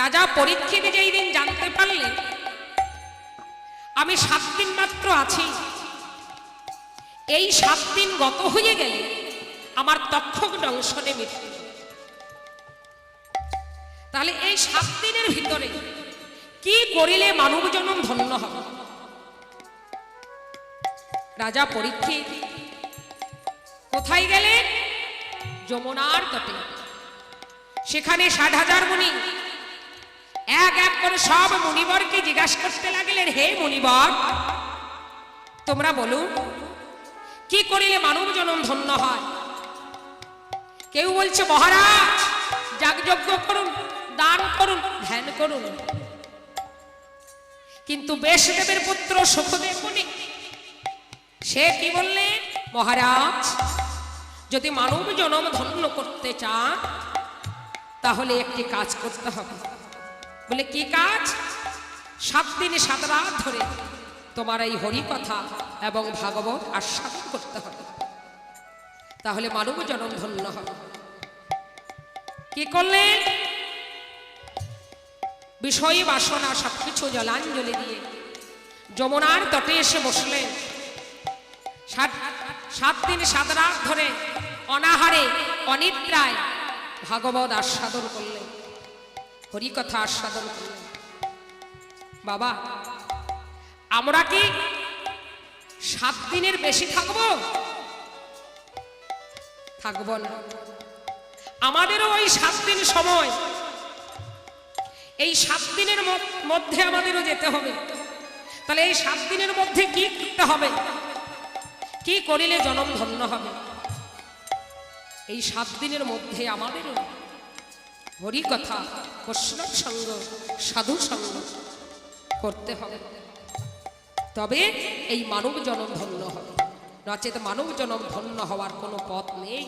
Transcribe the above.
রাজা পরীক্ষিত যেই দিন জানতে পারলেন, আমি সাত দিন মাত্র আছি। এই সাত দিন গত হয়ে গেলে আমার তক্ষক দংশনে মৃত্যু। তাহলে এই সাত দিনের ভিতরে কি করিলে মানব জনম ধন্য হবে? রাজা পরীক্ষিত, কোথায় গেলেন? যমুনার তটে। সেখানে ষাট হাজার মুনি এক এক করে সব মুনিবরকে জিজ্ঞাসা করতে লাগলেন, হে মুনিবর, তোমরা বলুন কি করিলে মানব জনম ধন্য হয়? কেউ বলছে, মহারাজ, যাগযজ্ঞ করুন, দান করুন, ধ্যান করুন। কিন্তু বেশদেবের পুত্র সুখদেব মুনি, সে কি বললেন মহারাজ, যদি মানব জনম ধন্য করতে চান, তাহলে একটি কাজ করতে হবে। বলে, কি কাজ? সাত দিনে সাত রাত ধরে তোমার এই হরি কথা এবং ভাগবত আস্বাদন করতে হবে। তাহলে মানব জনম ধন্য হবে। কি করলেন? বিষয় বাসনা সবকিছু জলাঞ্জলি দিয়ে যমুনার তটে এসে বসলেন। সাত সাত দিন সাত রাত ধরে অনাহারে, অনিদ্রায় ভাগবত আস্বাদন করলেন। হরিকথা আস্বাদন করলেন বাবা, আমরা কি সাত দিনের বেশি থাকব? থাকব না। আমাদেরও ওই সাত দিন সময়। এই সাত দিনের মধ্যে আমাদেরও যেতে হবে। তাহলে এই সাত দিনের মধ্যে কি করতে হবে? কি করিলে জনম ধন্য হবে? এই সাত দিনের মধ্যে আমাদেরও হরি কথা বৈষ্ণব সঙ্গ সাধু সঙ্গ করতে হবে। তবে এই মানব জনম ধন্য হবে। নচেত মানব জনম ধন্য হওয়ার কোনো পথ নেই।